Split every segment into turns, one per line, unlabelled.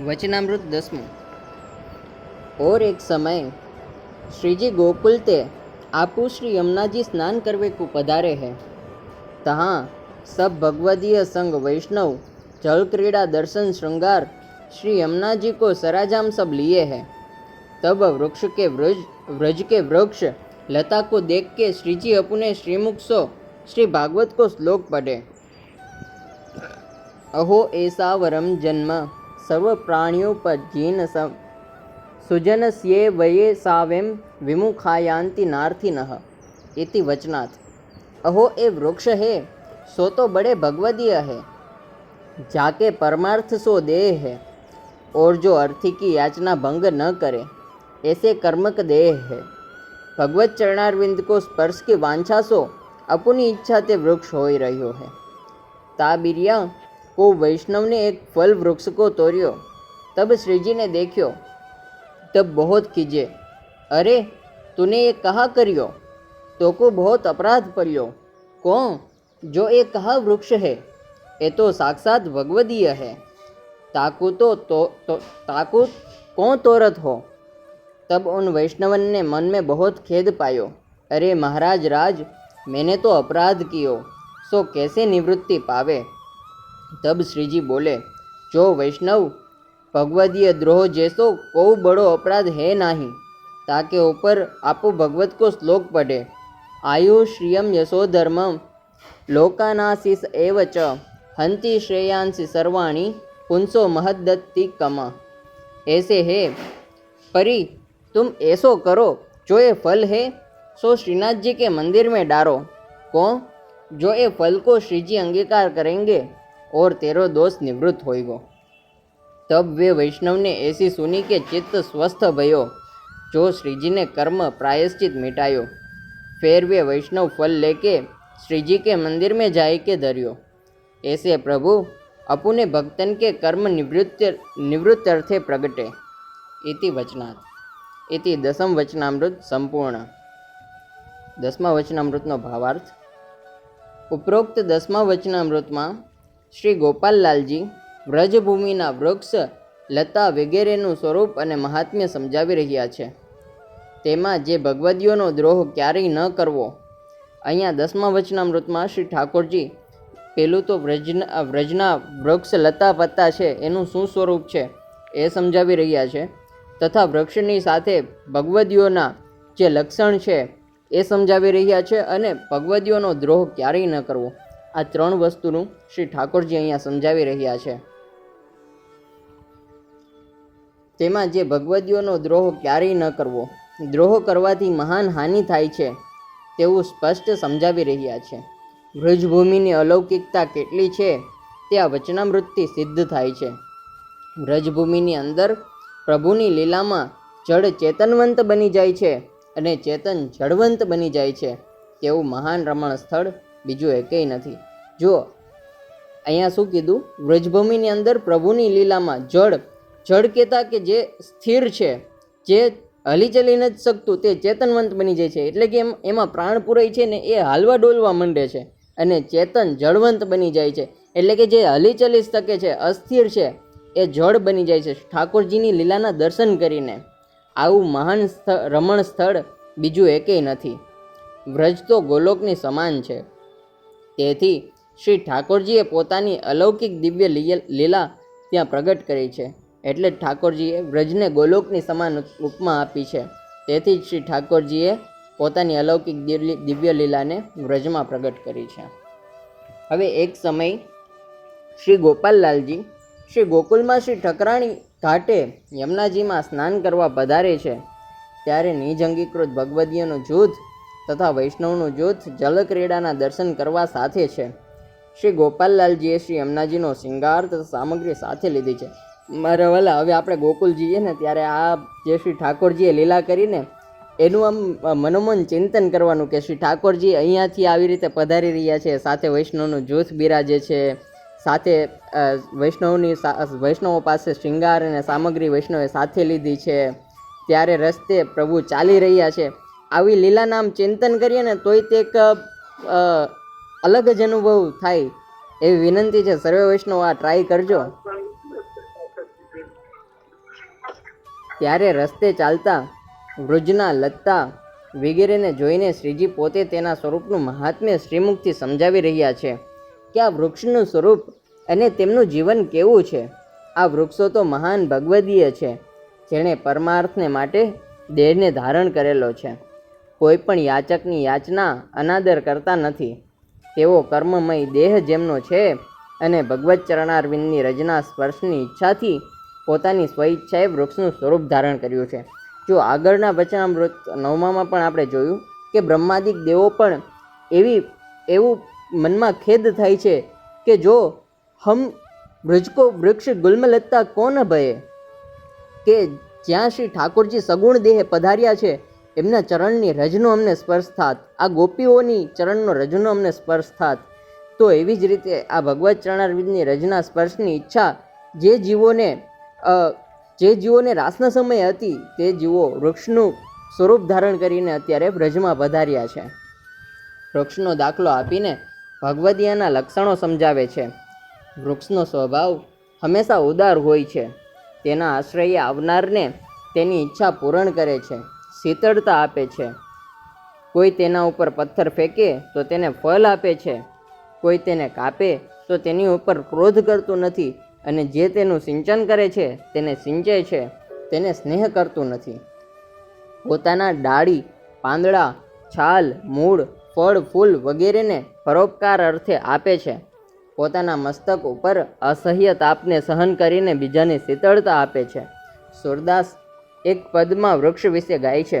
वचनामृत दसमूं। और एक समय श्री जी गोकुल ते आपू श्री यमुना जी स्नान करवे को पधारे हैं। तहाँ सब भगवदीय संग वैष्णव जल क्रीड़ा दर्शन, श्रृंगार श्री यमुना जी को सराजाम सब लिए हैं। तब वृक्ष के व्रज व्रज के वृक्ष लता को देख के श्री जी अपने श्रीमुख सो श्री भागवत को श्लोक पढ़े। अहो ऐसा वरम जन्म सर्व प्राणियों पर जीन सम सुजनस्ये वये सावेम विमुखायांति नार्थिनः इति वचनात् अहो ए वृक्ष है सो तो बड़े भगवदीय है जाके परमार्थ सो देह है और जो अर्थी की याचना भंग न करे ऐसे कर्मक देह है ભગવત ચરણારવિંદ કો સ્પર્શ की वांछा सो अपनी इच्छा ते वृक्ष हो ही રહ્યો है ताबिरिया को वैष्णव ने एक फल वृक्ष को तोड़ियो। तब श्रीजी ने देखो तब बहुत कीजे। अरे तूने ये कहा करियो? तो को बहुत अपराध पड़ियो। कौन? जो ये कहा वृक्ष है? ये तो साक्षात भगवदीय है। ताकू तो, तो, तो ताकू कौन तोरत हो? तब उन वैष्णवन ने मन में बहुत खेद पायो। अरे महाराज राज मैंने तो अपराध कियो सो कैसे निवृत्ति पावे? તબ શ્રીજી બોલે, જો વૈષ્ણવ ભગવદીય દ્રોહ જેસો કો બડો અપરાધ હે નહીં, તાકે ઉપર આપો ભગવત કો શ્લોક પઢે આયુ શ્રિયમ યશો ધર્મમ લોકાનાશિષ એવ ચ, હંતિ શ્રેયાંશી સર્વાણી પુંસો મહદત્તિ કમા. એસે હે, પરી, તુમ એસો કરો, જો એ ફલ હે, સો શ્રીનાથજી કે મંદિર મેં ડારો. કોણ? જો એ ફલ કો શ્રીજી અંગીકાર કરેંગે और तेरो दोष निवृत्त होएगो तब वे वैष्णव ने ऐसी सुनी के चित्त स्वस्थ भयो जो श्री जी ने कर्म प्रायश्चित मिटायो फिर वे वैष्णव फल लेके श्री जी के मंदिर में जाए के धरियो ऐसे प्रभु अपने भक्तन के कर्म निवृत्त निवृत्त अर्थे प्रगटे इति वचनात् इति दसम वचनामृत સંપૂર્ણ દસમા વચનામૃતનો ભાવાર્થ ઉપરોક્ત દસમા વચનામૃતમાં શ્રી ગોપાલલાલજી વ્રજભૂમિના વૃક્ષ, લતા વગેરેનું સ્વરૂપ અને મહાત્મ્ય સમજાવી રહ્યા છે. તેમાં જે ભગવદીઓનો દ્રોહ ક્યારેય ન કરવો. અહીંયા દસમા વચનામૃતમાં શ્રી ઠાકોરજી પેલું તો વ્રજના વ્રજના વૃક્ષ, લતા પત્તા છે, એનું શું સ્વરૂપ છે એ સમજાવી રહ્યા છે. તથા વૃક્ષની સાથે ભગવદીઓના જે લક્ષણ છે એ સમજાવી રહ્યા છે અને ભગવદીઓનો દ્રોહ ક્યારેય ન કરવો. આ ત્રણ વસ્તુનું શ્રી ઠાકોરજી અહીંયા સમજાવી રહ્યા છે. તેમાં જે ભગવદીઓનો દ્રોહ ક્યારેય ન કરવો, દ્રોહ કરવાથી મહાન હાનિ થાય છે તેવું સ્પષ્ટ સમજાવી રહ્યા છે. વ્રજભૂમિની અલૌકિકતા કેટલી છે તે આ વચનામૃતથી સિદ્ધ થાય છે. વ્રજભૂમિની અંદર પ્રભુની લીલામાં જળ ચેતનવંત બની જાય છે અને ચેતન જળવંત બની જાય છે. તેવું મહાન રમણ સ્થળ બીજું એકેય નથી. જો અહીંયા શું કીધું? વ્રજભૂમિની અંદર પ્રભુની લીલામાં જળ જળ કહેતા કે જે સ્થિર છે, જે હલી ચલી નથી શકતું, તે ચેતનવંત બની જાય છે. એટલે કે એમ, એમાં પ્રાણ પુરાય છે ને એ હાલવા ડોલવા માંડે છે અને ચેતન જળવંત બની જાય છે. એટલે કે જે હલીચલી શકે છે, અસ્થિર છે, એ જળ બની જાય છે. ઠાકોરજીની લીલાના દર્શન કરીને આવું મહાન સ્થળ રમણ સ્થળ બીજું એકેય નથી. વ્રજ તો ગોલોકની સમાન છે. તેથી શ્રી ઠાકોરજીએ પોતાની અલૌકિક દિવ્ય લીલા ત્યાં પ્રગટ કરી છે. એટલે જ ઠાકોરજીએ વ્રજને ગોલોકની સમાન ઉપમા આપી છે. તેથી જ શ્રી ઠાકોરજીએ પોતાની અલૌકિક દિવ્ય લીલાને વ્રજમાં પ્રગટ કરી છે. હવે એક સમય શ્રી ગોપાલલાલજી, શ્રી ગોકુલમાં શ્રી ઠકરાણી ઘાટે યમુનાજીમાં સ્નાન કરવા પધારે છે. ત્યારે નિજ અંગીકૃત ભગવદીયનું જૂથ તથા વૈષ્ણવનું જૂથ જલક્રીડાના દર્શન કરવા સાથે છે. શ્રી ગોપાલલાલજીએ શ્રી અમનાજીનો શિંગાર તથા સામગ્રી સાથે લીધી છે. મારા વાલા, હવે આપણે ગોકુલ જઈએ ને ત્યારે આ જે શ્રી ઠાકોરજીએ લીલા કરીને એનું આમ મનોમન ચિંતન કરવાનું કે શ્રી ઠાકોરજી અહીંયાથી આવી રીતે પધારી રહ્યા છે, સાથે વૈષ્ણવનું જૂથ બિરાજે છે, સાથે વૈષ્ણવની વૈષ્ણવો પાસે શ્રીંગાર અને સામગ્રી વૈષ્ણવે સાથે લીધી છે, ત્યારે રસ્તે પ્રભુ ચાલી રહ્યા છે. આવી લીલાના આમ ચિંતન કરીએ ને તોય તે એક અલગ જ અનુભવ થાય એવી વિનંતી છે. સર્વે વૈષ્ણવ આ ટ્રાય કરજો. ત્યારે રસ્તે ચાલતા વૃજના લત્તા વગેરેને જોઈને શ્રીજી પોતે તેના સ્વરૂપનું મહાત્મ્ય શ્રીમુખથી સમજાવી રહ્યા છે કે આ વૃક્ષનું સ્વરૂપ અને તેમનું જીવન કેવું છે. આ વૃક્ષો તો મહાન ભગવદીય છે, જેણે પરમાર્થને માટે દેહને ધારણ કરેલો છે. કોઈ પણ યાચકની યાચના અનાદર કરતા નથી. તેવો કર્મમય દેહ જેમનો છે અને ભગવત ચરણારવિંદની રચના સ્પર્શની ઈચ્છાથી પોતાની સ્વઈચ્છાએ વૃક્ષનું સ્વરૂપ ધારણ કર્યું છે. જો આગળના વચનામૃત નવમામાં પણ આપણે જોયું કે બ્રહ્માદિક દેવો પણ એવી, એવું મનમાં ખેદ થાય છે કે જો હમ વૃજકો વૃક્ષ ગુલ્મલત્તા કોણ ભયે? કે જ્યાં શ્રી ઠાકોરજી સગુણ દેહે પધાર્યા છે એમના ચરણની રજનો અમને સ્પર્શ થાત. આ ગોપીઓની ચરણનો રજનો અમને સ્પર્શ થાત. તો એવી જ રીતે આ ભગવત ચરણારવિંદની રજના સ્પર્શની ઈચ્છા જે જીવોને જે જીવોને રાસના સમયે હતી, તે જીવો વૃક્ષનું સ્વરૂપ ધારણ કરીને અત્યારે વ્રજમાં પધાર્યા છે. વૃક્ષનો દાખલો આપીને ભગવદીયાના લક્ષણો સમજાવે છે. વૃક્ષનો સ્વભાવ હંમેશા ઉદાર હોય છે. તેના આશ્રયે આવનારને તેની ઈચ્છા પૂરણ કરે છે. શીતળતા આપે છે. કોઈ તેના ઉપર પથ્થર ફેંકે તો તેને ફળ આપે છે. કોઈ તેને કાપે તો તેની ઉપર ક્રોધ કરતું નથી અને જે તેનું સિંચન કરે છે તેને સિંચે છે. તેને સ્નેહ કરતું નથી. પોતાના ડાળી, પાંદડા, છાલ, મૂળ, ફળ, ફૂલ વગેરેને પરોપકાર અર્થે આપે છે. પોતાના મસ્તક ઉપર અસહ્ય તાપને સહન કરીને બીજાને શીતળતા આપે છે. સુરદાસ એક પદમાં વૃક્ષ વિશે ગાય છે.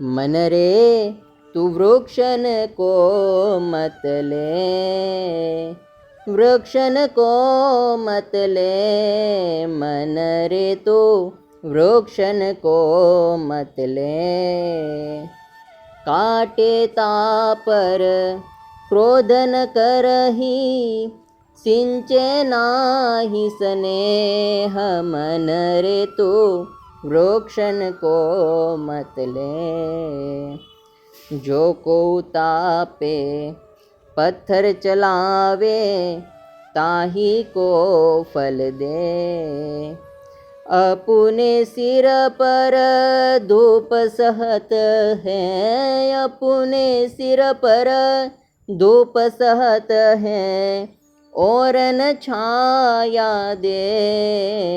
મન રે તું વૃક્ષન કો મત લે, વૃક્ષન કો મત લે મન રે તું વૃક્ષન કો મત લે. કાટે તા પર ક્રોધન કરહી सिंचे नाही सने हम रे तू वृक्षण को मतले जो को तापे, पत्थर चलावे, ताही को फल दे। अपने सिर पर धूप सहत है, अपने सिर पर धूप सहत है। ओरनछाया दे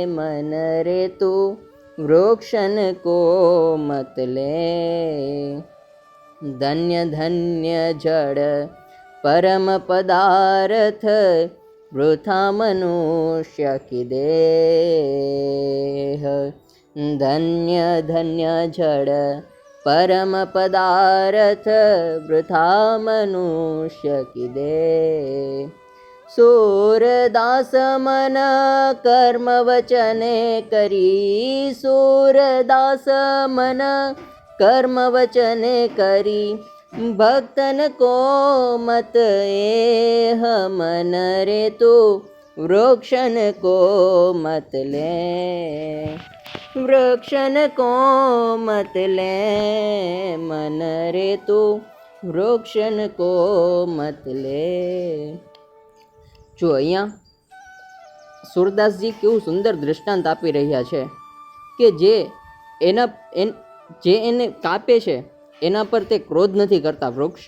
मन रे तु वृक्षन् को मतले धन्यधन्य परम परमपदारथ वृथा मनुष्य देह धन्य धन्य झड परमपदारथ वृथा मनुष्य किदे કરી. સૂરદાસ મન કર્મ વચને કરી. ભક્તન કો મત એ મન રે તું, વૃક્ષન કો મત લે. વૃક્ષન કો મત લે મન રે તું, વૃક્ષન કો મત લે. જો અહીંયા સુરદાસજી કેવું સુંદર દૃષ્ટાંત આપી રહ્યા છે કે જે એના એન જે એને કાપે છે, એના પર તે ક્રોધ નથી કરતા વૃક્ષ.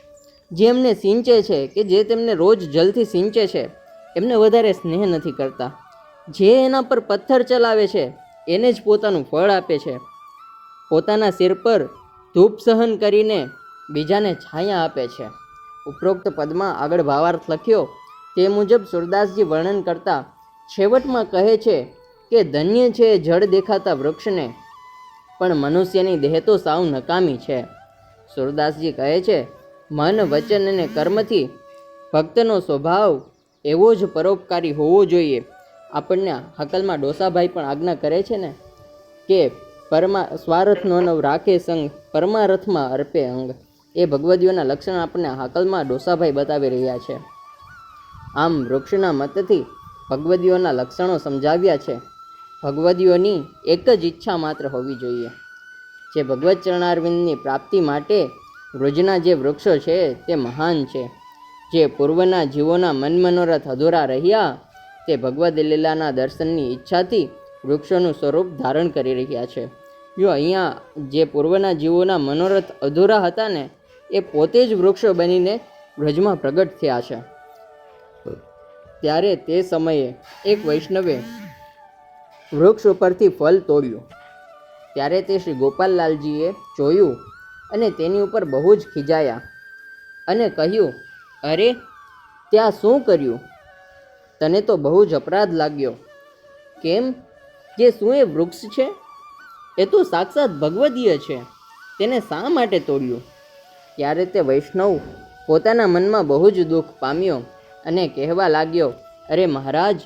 જે એમને સિંચે છે કે જે તેમને રોજ જલથી સિંચે છે, એમને વધારે સ્નેહ નથી કરતા. જે એના પર પથ્થર ચલાવે છે, એને જ પોતાનું ફળ આપે છે. પોતાના સિર પર ધૂપ સહન કરીને બીજાને છાયા આપે છે. ઉપરોક્ત પદમાં આગળ ભાવાર્થ લખ્યો તે મુજબ સુરદાસજી વર્ણન કરતા છેવટમાં કહે છે કે ધન્ય છે જળ દેખાતા વૃક્ષને, પણ મનુષ્યની દેહ તો સાવ નકામી છે. સુરદાસજી કહે છે, મન, વચન અને કર્મથી ભક્તનો સ્વભાવ એવો જ પરોપકારી હોવો જોઈએ. આપણને હકલમાં ડોસાભાઈ પણ આજ્ઞા કરે છે ને, કે પરમા, સ્વાર્થનો નવ રાખે સંગ, પરમારથમાં અર્પે અંગ. એ ભગવદીઓના લક્ષણ આપણને હાકલમાં ડોસાભાઈ બતાવી રહ્યા છે. આમ વૃક્ષના મતથી ભગવદીઓના લક્ષણો સમજાવ્યા છે. ભગવદીઓની એક જ ઈચ્છા માત્ર હોવી જોઈએ. જે ભગવત ચરણારવિંદની પ્રાપ્તિ માટે વૃજના જે વૃક્ષો છે તે મહાન છે. જે પૂર્વના જીવોના મન મનોરથ અધૂરા રહ્યા, તે ભગવદ લીલાના દર્શનની ઈચ્છાથી વૃક્ષોનું સ્વરૂપ ધારણ કરી રહ્યા છે. જો અહીંયા જે પૂર્વના જીવોના મનોરથ અધૂરા હતા ને, એ પોતે જ વૃક્ષો બનીને વ્રજમાં પ્રગટ થયા છે. ત્યારે તે સમયે એક વૈષ્ણવે વૃક્ષ ઉપરથી ફલ તોડ્યું. ત્યારે તે શ્રી ગોપાલલાલજીએ જોયું અને તેની ઉપર બહુ જ ખીજાયા અને કહ્યું, અરે, ત્યાં શું કર્યું? તને તો બહુ જ અપરાધ લાગ્યો. કેમ? જે શું એ વૃક્ષ છે? એ તો સાક્ષાત ભગવદીય છે. તેને શા માટે તોડ્યું? ત્યારે તે વૈષ્ણવ પોતાના મનમાં બહુ જ દુઃખ પામ્યો અને કહેવા લાગ્યો, અરે મહારાજ,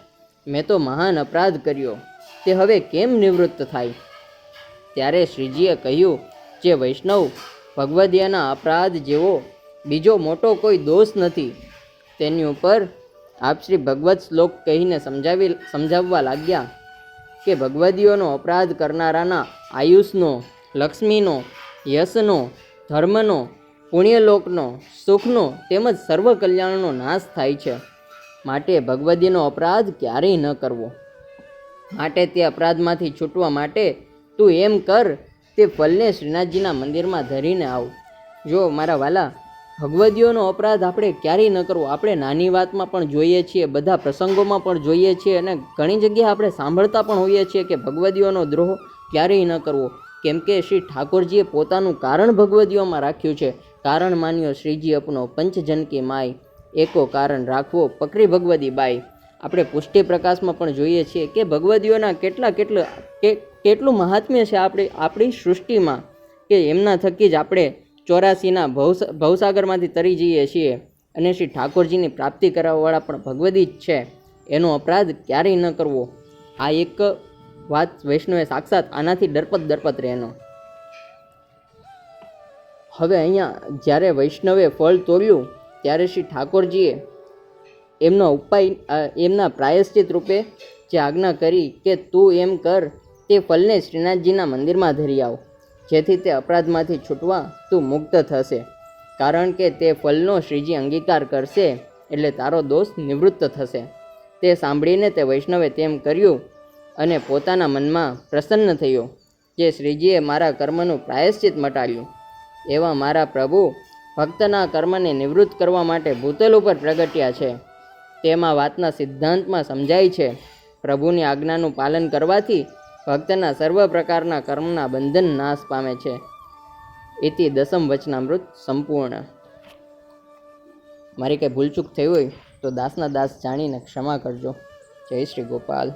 મેં તો મહાન અપરાધ કર્યો. તે હવે કેમ નિવૃત્ત થાય? ત્યારે શ્રીજીએ કહ્યું, જે વૈષ્ણવ ભગવદીયાના અપરાધ જેવો બીજો મોટો કોઈ દોષ નથી. તેની ઉપર આપ શ્રી ભગવત શ્લોક કહીને સમજાવી, સમજાવવા લાગ્યા કે ભગવદીઓનો અપરાધ કરનારાના આયુષનો, લક્ષ્મીનો, યશનો, ધર્મનો પુણ્યલોકનો, સુખનો તેમજ સર્વ કલ્યાણનો નાશ થાય છે. માટે ભગવદીનો અપરાધ ક્યારેય ન કરવો. માટે તે અપરાધમાંથી છૂટવા માટે તું એમ કર, તે ફલને શ્રીનાથજીના મંદિરમાં ધરીને આવ. જો મારા વાલા, ભગવદીઓનો અપરાધ આપણે ક્યારેય ન કરવો. આપણે નાની વાતમાં પણ જોઈએ છીએ, બધા પ્રસંગોમાં પણ જોઈએ છીએ અને ઘણી જગ્યાએ આપણે સાંભળતા પણ હોઈએ છીએ કે ભગવદીઓનો દ્રોહ ક્યારેય ન કરવો. કેમ કે શ્રી ઠાકોરજીએ પોતાનું કારણ ભગવદીઓમાં રાખ્યું છે. કારણ માન્યો શ્રીજી અપનો પંચજનકી માય. એકો કારણ રાખવો પકડી ભગવદી બાઈ. આપણે પુષ્ટિ પ્રકાશમાં પણ જોઈએ છીએ કે ભગવદીઓના કેટલા કેટલા કેટલું મહાત્મ્ય છે આપણે, આપણી સૃષ્ટિમાં કે એમના થકી જ આપણે ચોરાસીના ભવ ભવસાગરમાંથી તરી જઈએ છીએ. અને શ્રી ઠાકોરજીની પ્રાપ્તિ કરાવવાવાળા પણ ભગવદી જ છે. એનો અપરાધ ક્યારેય ન કરવો. આ એક વાત વૈષ્ણવે સાક્ષાત આનાથી ડરપત ડરપત રહેનો. હવે અહીંયા જ્યારે વૈષ્ણવે ફળ તોડ્યું ત્યારે શ્રી ઠાકોરજીએ એમનો ઉપાય એમના પ્રાયશ્ચિત રૂપે જે આજ્ઞા કરી કે તું એમ કર, તે ફલને શ્રીનાથજીના મંદિરમાં ધરી આવ. જેથી તે અપરાધમાંથી છૂટવા તું મુક્ત થશે. કારણ કે તે ફલનો શ્રીજી અંગીકાર કરશે એટલે તારો દોષ નિવૃત્ત થશે. તે સાંભળીને તે વૈષ્ણવે તેમ કર્યું અને પોતાના મનમાં પ્રસન્ન થયો. જે શ્રીજીએ મારા કર્મનું પ્રાયશ્ચિત મટાડ્યું. એવા મારા પ્રભુ ભક્તના કર્મને નિવૃત્ત કરવા માટે ભૂતલ ઉપર પ્રગટ્યા છે. તેમાં વાતના સિદ્ધાંતમાં સમજાય છે, પ્રભુની આજ્ઞાનું પાલન કરવાથી ભક્તના સર્વ પ્રકારના કર્મના બંધન નાશ પામે છે. એથી દસમ વચનામૃત સંપૂર્ણ. મારી કંઈ ભૂલચૂક થઈ હોય તો દાસના દાસ જાણીને ક્ષમા કરજો. જય શ્રી ગોપાલ.